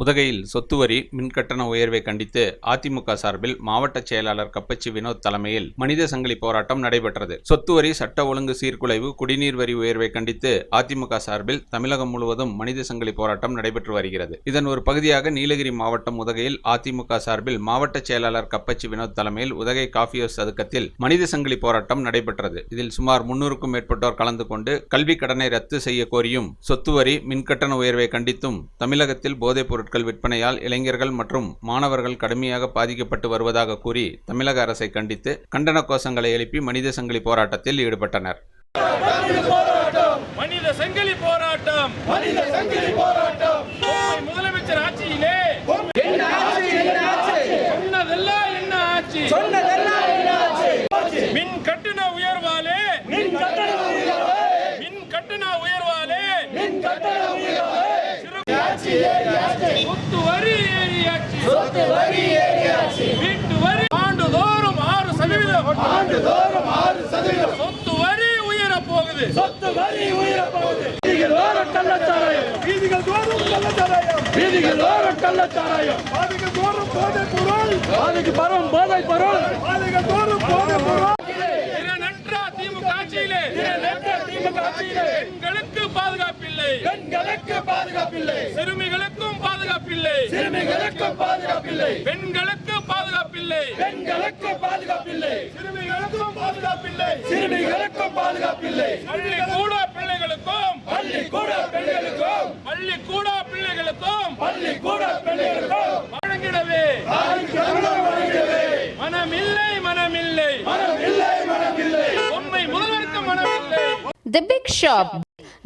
உதகையில் சொத்து வரி மின்கட்டண உயர்வை கண்டித்து அதிமுக சார்பில் மாவட்ட செயலாளர் கப்பச்சி வினோத் தலைமையில் மனித சங்கிலி போராட்டம் நடைபெற்றது. சொத்து வரி சட்ட ஒழுங்கு சீர்குலைவு குடிநீர் வரி உயர்வை கண்டித்து அதிமுக சார்பில் தமிழகம் முழுவதும் மனித சங்கிலி போராட்டம் நடைபெற்று வருகிறது. இதன் ஒரு பகுதியாக நீலகிரி மாவட்டம் உதகையில் அதிமுக சார்பில் மாவட்ட செயலாளர் கப்பச்சி வினோத் தலைமையில் உதகை காஃபி ஹவுஸ் சதுக்கத்தில் மனித சங்கிலி போராட்டம் நடைபெற்றது. இதில் சுமார் முன்னூறுக்கும் மேற்பட்டோர் கலந்து கொண்டு கல்வி கடனை ரத்து செய்ய கோரியும் சொத்து வரி மின்கட்டண உயர்வை கண்டித்தும் தமிழகத்தில் போதைப் பொருட்கள் விற்பனையால் இளைஞர்கள் மற்றும் மாணவர்கள் கடுமையாக பாதிக்கப்பட்டு வருவதாக கூறி தமிழக அரசை கண்டித்து கண்டன கோஷங்களை எழுப்பி மனித சங்கிலி போராட்டத்தில் ஈடுபட்டனர். மனித சங்கிலி போராட்டம். மனித சங்கிலி போராட்டம். முதலமைச்சர் ஆட்சியிலே. சொன்னதெல்லாம் என்ன ஆட்சி? சொன்னதெல்லாம் என்ன ஆட்சி? மின் கட்டண உயர்வாலே. மின் கட்டண உயர்வாலே. மின் கட்டண உயர்வாலே. மின் கட்டண உயர்வாலே. சொத்து வரி ஏறியாச்சு சொத்து வரி ஏறியாச்சு வீட்டு வரி ஆண்டுதோறும் ஆறு சதவீதம் ஆண்டுதோறும் ஆறு சதவீதம் சொத்து வரி உயர போகுது. சொத்து வரி உயர போகுது. வீதிகள் தோறும் கள்ளச்சாராயம். வீதிகள் தோறும் கள்ளச்சாராயம். வீதிகள் தோறும் கள்ளச்சாராயம். பாதைகள் தோறும் போதை பொருள் பாதைக்கு பரம் போதை பொருள் பாதைகள் தோறும் போதை பொருள் பெண்களுக்கு பாதுகாப்பில்லை. பெண்களுக்கு பாதுகாப்பில்லை. சிறுமிகளுக்கும் பாதுகாப்பில்லை சிறுமிகளுக்கும் பாதுகாப்பில்லை. பெண்களுக்கு பாதுகாப்பில்லை. பெண்களுக்கு பாதுகாப்பில்லை. சிறுமிகளுக்கும் பாதுகாப்பில்லை. சிறுமிகளுக்கும் பாதுகாப்பில்லை. பள்ளிக்கூட பிள்ளைகளுக்கும். பள்ளிக்கூட பிள்ளைகளுக்கும். பள்ளிக்கூட பிள்ளைகளுக்கும். பள்ளிக்கூட பிள்ளைகளுக்கும். வழங்கிடவே. மனமில்லை மனமில்லை. மனமில்லை மனமில்லை. உண்மை முதல்வருக்கு மனமில்லை. The big shop